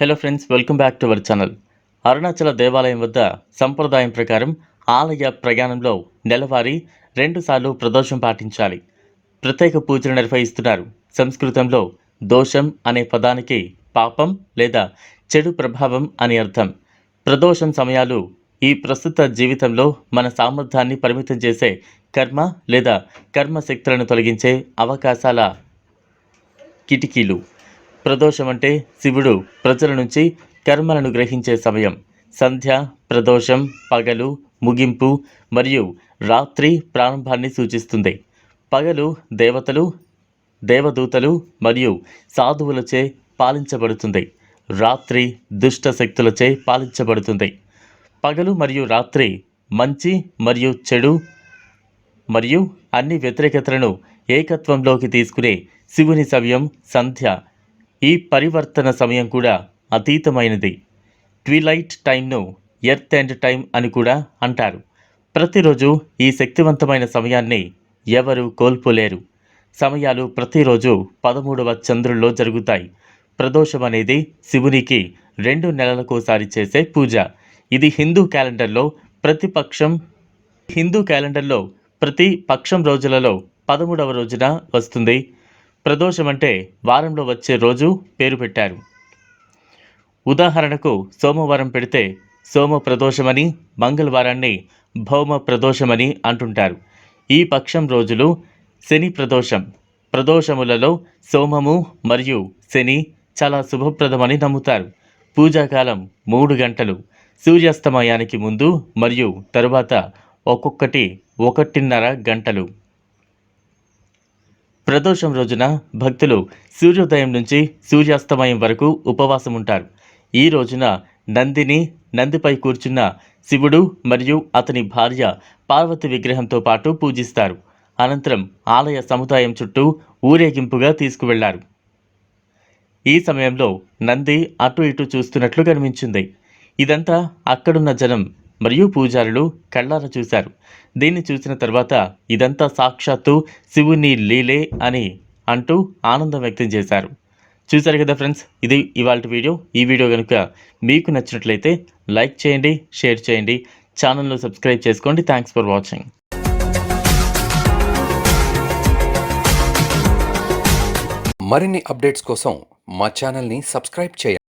Hello friends welcome back to our channel Arunachala దేవాలయం వద్ద సంప్రదాయం ప్రకారం ఆలయ ప్రయాణంలో నెలవారీ రెండుసార్లు ప్రదోషం పాటించాలి. ప్రత్యేక పూజలు నిర్వహిస్తున్నారు. సంస్కృతంలో దోషం అనే పదానికి పాపం లేదా చెడు ప్రభావం అని అర్థం. ప్రదోషం సమయాలు ఈ ప్రస్తుత జీవితంలో మన సామర్థ్యాన్ని పరిమితం చేసే కర్మ లేదా కర్మ శక్తులను తొలగించే అవకాశాల కిటికీలు. ప్రదోషం అంటే శివుడు. ప్రజల నుంచి కర్మలను గ్రహించే సమయం. సంధ్య ప్రదోషం పగలు ముగింపు మరియు రాత్రి ప్రారంభాన్ని సూచిస్తుంది. పగలు దేవతలు దేవదూతలు మరియు సాధువులచే పాలించబడుతుంది. రాత్రి దుష్ట శక్తులచే పాలించబడుతుంది. పగలు మరియు రాత్రి మంచి మరియు చెడు మరియు అన్ని వ్యతిరేకతలను ఏకత్వంలోకి తీసుకునే శివుని సమయం సంధ్య ఈ పరివర్తన సమయం కూడా అతీతమైనది. ట్విలైట్ టైంను ఎర్త్ అండ్ టైం అని కూడా అంటారు. ప్రతిరోజు ఈ శక్తివంతమైన సమయాన్ని ఎవరు కోల్పోలేరు. సమయాలు ప్రతిరోజు పదమూడవ చంద్రుల్లో జరుగుతాయి. ప్రదోషం అనేది శివునికి రెండు నెలలకోసారి చేసే పూజ. ఇది హిందూ క్యాలెండర్లో ప్రతిపక్షం హిందూ క్యాలెండర్లో ప్రతి పక్షం రోజులలో పదమూడవ రోజున వస్తుంది. ప్రదోషం అంటే వారంలో వచ్చే రోజు పేరు పెట్టారు. ఉదాహరణకు సోమవారం పెడితే సోమ ప్రదోషమని మంగళవారాన్ని భౌమ ప్రదోషమని అంటుంటారు. ఈ పక్షం రోజులు శని ప్రదోషం. ప్రదోషములలో సోమము మరియు శని చాలా శుభప్రదమని నమ్ముతారు. పూజాకాలం మూడు గంటలు. సూర్యాస్తమయానికి ముందు మరియు తరువాత ఒక్కొక్కటి ఒకటిన్నర గంటలు. ప్రదోషం రోజున భక్తులు సూర్యోదయం నుంచి సూర్యాస్తమయం వరకు ఉపవాసం ఉంటారు ఈ రోజున నందిని నందిపై కూర్చున్న శివుడు మరియు అతని భార్య పార్వతి విగ్రహంతో పాటు పూజిస్తారు. అనంతరం ఆలయ సముదాయం చుట్టూ ఊరేగింపుగా తీసుకువెళ్ళారు. ఈ సమయంలో నంది అటు ఇటు చూస్తున్నట్లు కనిపించింది. ఇదంతా అక్కడున్న జనం మరియు పూజారులు కళ్ళారా చూశారు. దీన్ని చూసిన తర్వాత ఇదంతా సాక్షాత్తు శివుని లీలే అని అంటూ ఆనందం వ్యక్తం చేశారు. చూశారు కదా ఫ్రెండ్స్ ఇది ఇవాళ వీడియో. ఈ వీడియో కనుక మీకు నచ్చినట్లయితే లైక్ చేయండి షేర్ చేయండి ఛానల్ను సబ్స్క్రైబ్ చేసుకోండి. Thanks for watching. మరిన్ని అప్డేట్స్ కోసం మా ఛానల్ని సబ్స్క్రైబ్ చేయండి.